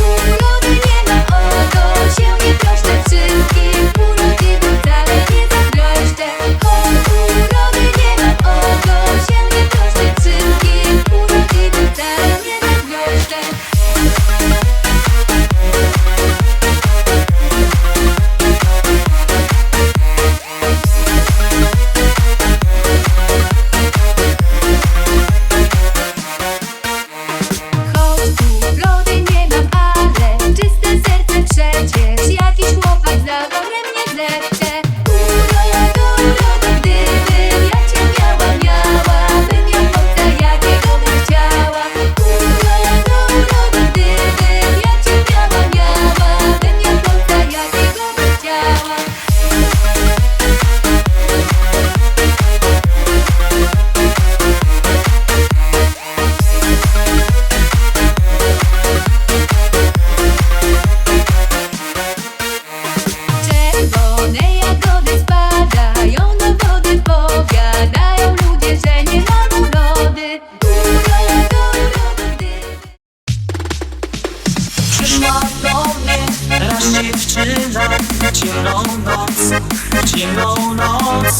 urody nie ma o to się nie proszę wszystkim dziewczyna Ciemną noc, ciemną noc.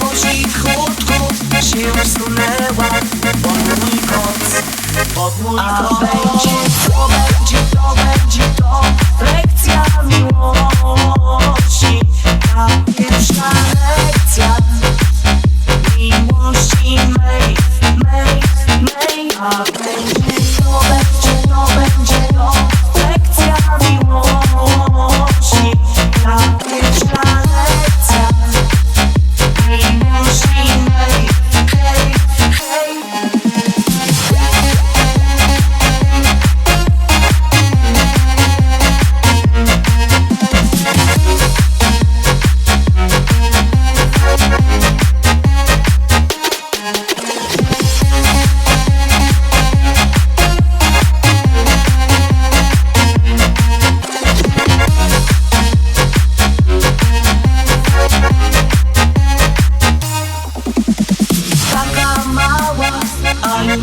Po cichutku się wsunęła Pod mój koc, pod mój A koc. będzie, to będzie, to będzie to Lekcja miłości. Ta pierwsza lekcja.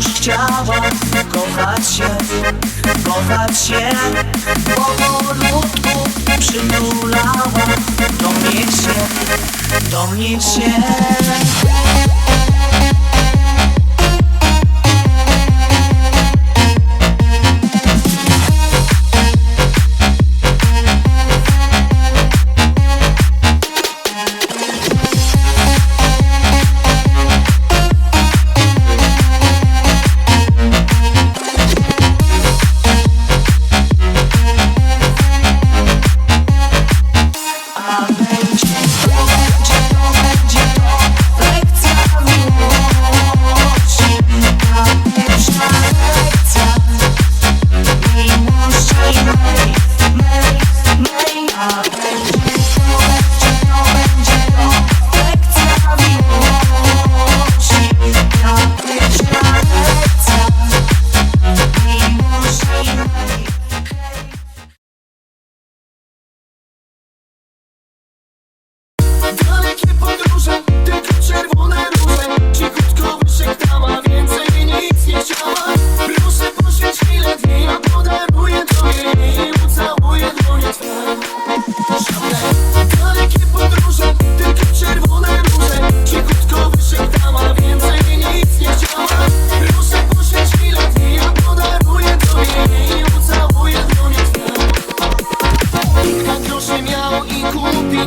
już chciała kochać się, kochać się. Powolutku przytulała Do mnie się, do mnie się.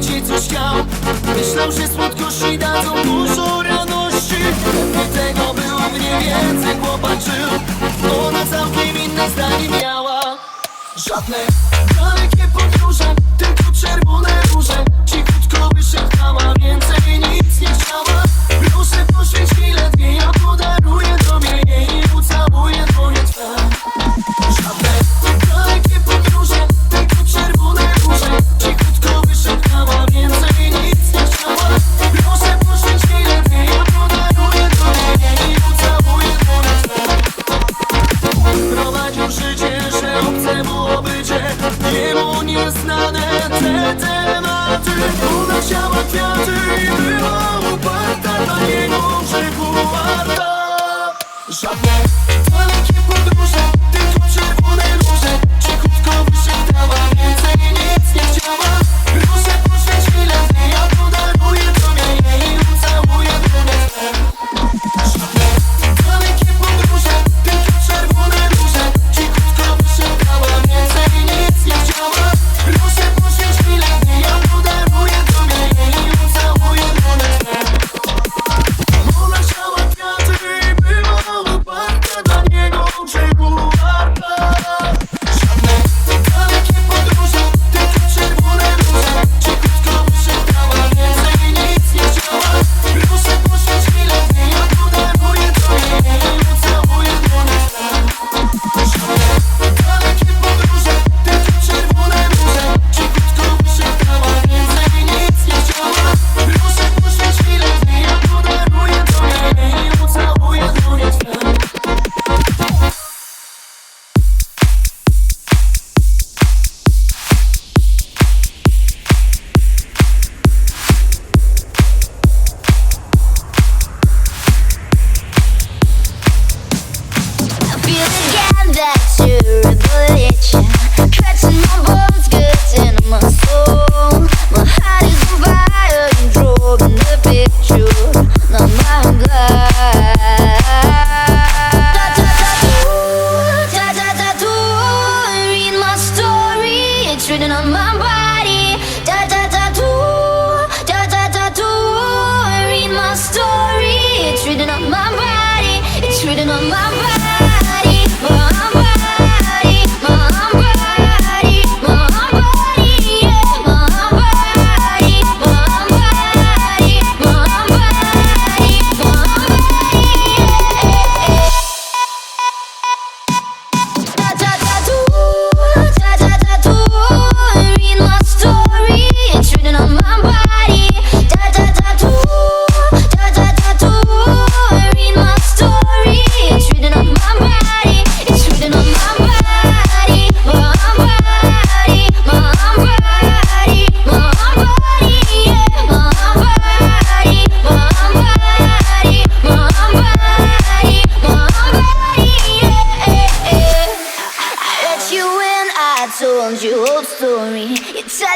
świecie coś chciał. Myślał, że słodkości dadzą dużo radości. Pewnie tego było mnie więcej, chłopak żył. Ona całkiem inne zdanie miała. Żadne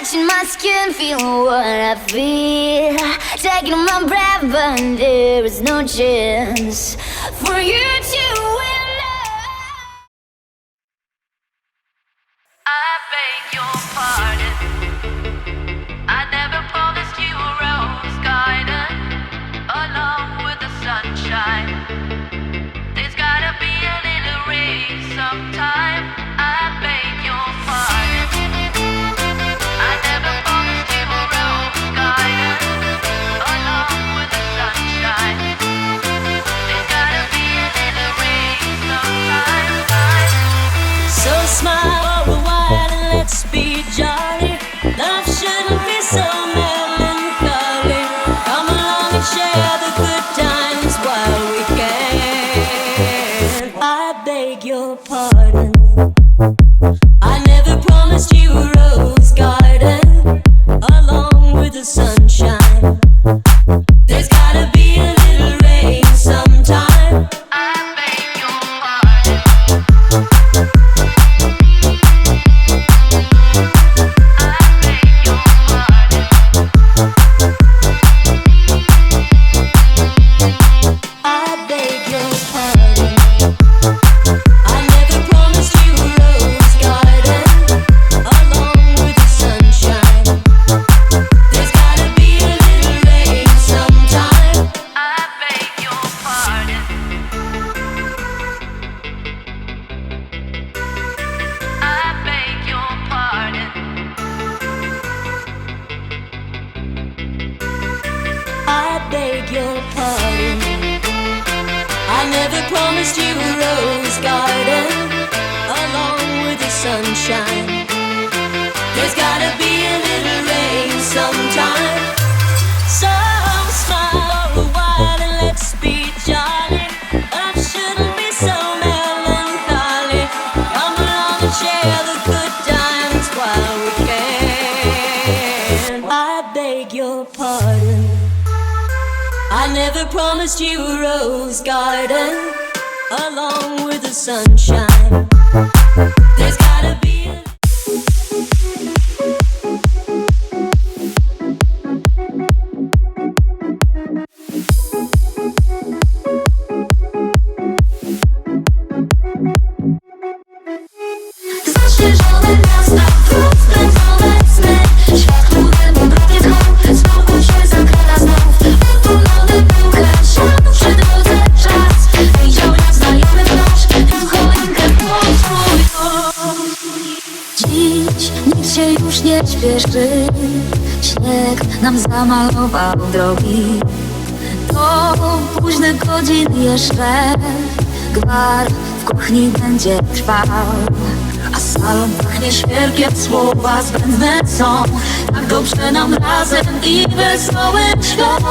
touching my skin, feeling what I feel. Taking my breath, but there is no chance for you to. Sunshine. There's gotta be a little rain sometime. So smile for a while and let's be jolly. Life shouldn't be so melancholy. Come along and share the good times while we can. I beg your pardon. I never promised you a rose garden along with the sunshine. Nic się już nie śpieszy Śnieg nam zamalował drogi. Do późnych godzin jeszcze Gwar w kuchni będzie trwał. A salon pachnie świerkiem, słowa zbędne są. Tak dobrze nam razem i wesołym świąt